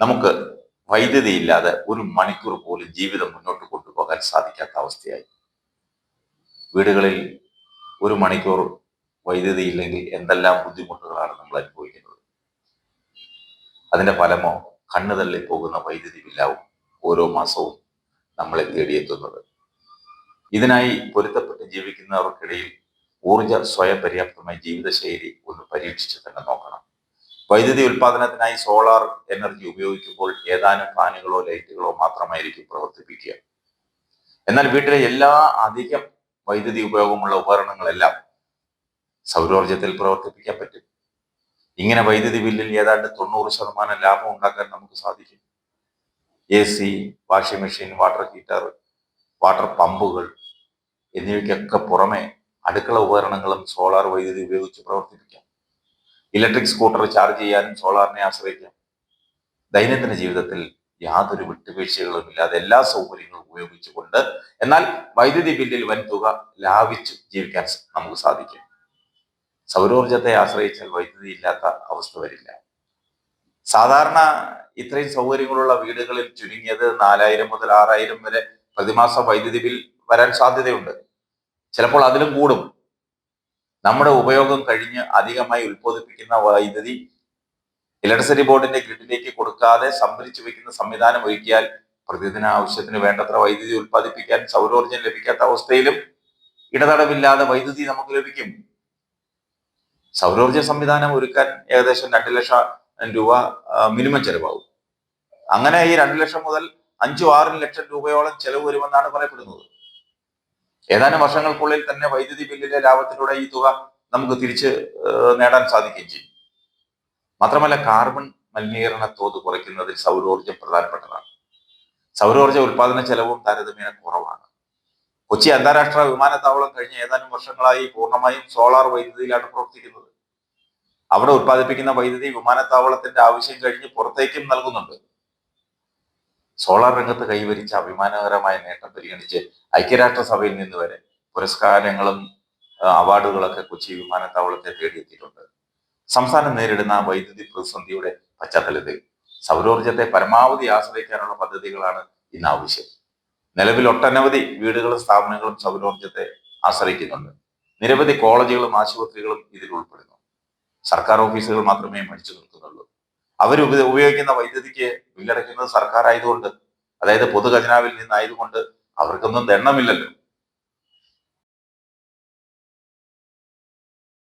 നമുക്ക് വൈദ്യുതി ഇല്ലാതെ ഒരു മണിക്കൂർ പോലും ജീവിതം മുന്നോട്ട് കൊണ്ടുപോകാൻ സാധിക്കാത്ത അവസ്ഥയായി. വീടുകളിൽ ഒരു മണിക്കൂർ വൈദ്യുതി ഇല്ലെങ്കിൽ എന്തെല്ലാം ബുദ്ധിമുട്ടുകളാണ് നമ്മൾ അനുഭവിക്കുന്നത്? അതിന്റെ ഫലമോ കണ്ണു തള്ളി പോകുന്ന വൈദ്യുതി ബില്ലാവും ഓരോ മാസവും നമ്മളെ തേടിയെത്തുന്നത്. ഇതിനായി പൊരുത്തപ്പെട്ട് ജീവിക്കുന്നവർക്കിടയിൽ ഊർജ സ്വയം പര്യാപ്തമായ ജീവിതശൈലി ഒന്ന് പരീക്ഷിച്ച് തന്നെ നോക്കണം. വൈദ്യുതി ഉൽപാദനത്തിനായി സോളാർ എനർജി ഉപയോഗിക്കുമ്പോൾ ഏതാനും ഫാനുകളോ ലൈറ്റുകളോ മാത്രമായിരിക്കും പ്രവർത്തിപ്പിക്കുക. എന്നാൽ വീട്ടിലെ എല്ലാ അധികം വൈദ്യുതി ഉപയോഗമുള്ള ഉപകരണങ്ങളെല്ലാം സൗരോർജത്തിൽ പ്രവർത്തിപ്പിക്കാൻ പറ്റും. ഇങ്ങനെ വൈദ്യുതി ബില്ലിൽ ഏതാണ്ട് തൊണ്ണൂറ് ശതമാനം ലാഭം ഉണ്ടാക്കാൻ നമുക്ക് സാധിക്കും. A C washing machine water heater water പമ്പുകൾ എന്നിവയ്ക്കൊക്കെ പുറമെ അടുക്കള ഉപകരണങ്ങളും സോളാർ വൈദ്യുതി ഉപയോഗിച്ച് പ്രവർത്തിപ്പിക്കാം. ഇലക്ട്രിക് സ്കൂട്ടർ ചാർജ് ചെയ്യാനും സോളാറിനെ ആശ്രയിക്കാം. ദൈനംദിന ജീവിതത്തിൽ യാതൊരു വിട്ടുവീഴ്ചകളും ഇല്ലാതെ എല്ലാ സൗകര്യങ്ങളും ഉപയോഗിച്ചുകൊണ്ട് എന്നാൽ വൈദ്യുതി ബില്ലിൽ വൻ തുക ലാഭിച്ചു ജീവിക്കാൻ നമുക്ക് സാധിക്കും. സൗരോർജത്തെ ആശ്രയിച്ചാൽ വൈദ്യുതി ഇല്ലാത്ത അവസ്ഥ വരില്ല. സാധാരണ ഇത്രയും സൗകര്യങ്ങളുള്ള വീടുകളിൽ ചുരുങ്ങിയത് നാലായിരം മുതൽ ആറായിരം വരെ പ്രതിമാസ വൈദ്യുതി ബിൽ വരാൻ സാധ്യതയുണ്ട്. ചിലപ്പോൾ അതിലും കൂടും. നമ്മുടെ ഉപയോഗം കഴിഞ്ഞ് അധികമായി ഉത്പാദിപ്പിക്കുന്ന വൈദ്യുതി ഇലക്ട്രിസിറ്റി ബോർഡിന്റെ ഗ്രിഡിലേക്ക് കൊടുക്കാതെ സംഭരിച്ചു വെക്കുന്ന സംവിധാനം ഒരുക്കിയാൽ പ്രതിദിന ആവശ്യത്തിന് വേണ്ടത്ര വൈദ്യുതി ഉത്പാദിപ്പിക്കാൻ സൗരോർജം ലഭിക്കാത്ത അവസ്ഥയിലും ഇടതടവില്ലാതെ വൈദ്യുതി നമുക്ക് ലഭിക്കും. സൗരോർജ സംവിധാനം ഒരുക്കാൻ ഏകദേശം രണ്ട് ലക്ഷം രൂപ മിനിമം ചെലവാകും. അങ്ങനെ ഈ രണ്ട് ലക്ഷം മുതൽ അഞ്ചു ആറും ലക്ഷം രൂപയോളം ചെലവ് വരുമെന്നാണ് പറയപ്പെടുന്നത്. ഏതാനും വർഷങ്ങൾക്കുള്ളിൽ തന്നെ വൈദ്യുതി ബില്ലിലെ ലാഭത്തിലൂടെ ഈ തുക നമുക്ക് തിരിച്ച് നേടാൻ സാധിക്കുകയും ചെയ്യും. മാത്രമല്ല കാർബൺ മലിനീകരണ തോത് കുറയ്ക്കുന്നതിൽ സൗരോർജം പ്രധാനപ്പെട്ടതാണ്. സൗരോർജ ഉൽപാദന ചെലവും താരതമ്യേന കുറവാണ്. കൊച്ചി അന്താരാഷ്ട്ര വിമാനത്താവളം കഴിഞ്ഞ ഏതാനും വർഷങ്ങളായി പൂർണമായും സോളാർ വൈദ്യുതിയിലാണ് പ്രവർത്തിക്കുന്നത്. അവിടെ ഉത്പാദിപ്പിക്കുന്ന വൈദ്യുതി വിമാനത്താവളത്തിന്റെ ആവശ്യം കഴിഞ്ഞ് പുറത്തേക്കും നൽകുന്നുണ്ട്. സോളാർ രംഗത്ത് കൈവരിച്ച അഭിമാനകരമായ നേട്ടം പരിഗണിച്ച് ഐക്യരാഷ്ട്രസഭയിൽ നിന്ന് വരെ പുരസ്കാരങ്ങളും അവാർഡുകളൊക്കെ കൊച്ചി വിമാനത്താവളത്തെ തേടിയെത്തിയിട്ടുണ്ട്. സംസ്ഥാനം നേരിടുന്ന വൈദ്യുതി പ്രതിസന്ധിയുടെ പശ്ചാത്തലത്തിൽ സൗരോർജത്തെ പരമാവധി ആശ്രയിക്കാനുള്ള പദ്ധതികളാണ് ഇന്ന് ആവശ്യം നിലവിൽ ഒട്ടനവധി വീടുകളും സ്ഥാപനങ്ങളും സൗരോർജത്തെ ആശ്രയിക്കുന്നുണ്ട്. നിരവധി കോളേജുകളും ആശുപത്രികളും ഇതിൽ ഉൾപ്പെടുന്നു. സർക്കാർ ഓഫീസുകൾ മാത്രമേ മടിച്ചു നിൽക്കുന്നുള്ളൂ. അവർ ഉപയോഗിക്കുന്ന വൈദ്യുതിക്ക് ബില്ലടയ്ക്കുന്നത് സർക്കാർ ആയതുകൊണ്ട് അതായത് പൊതുഖജനാവിൽ നിന്നായതുകൊണ്ട് അവർക്കൊന്നും ദണ്ണമില്ലല്ലോ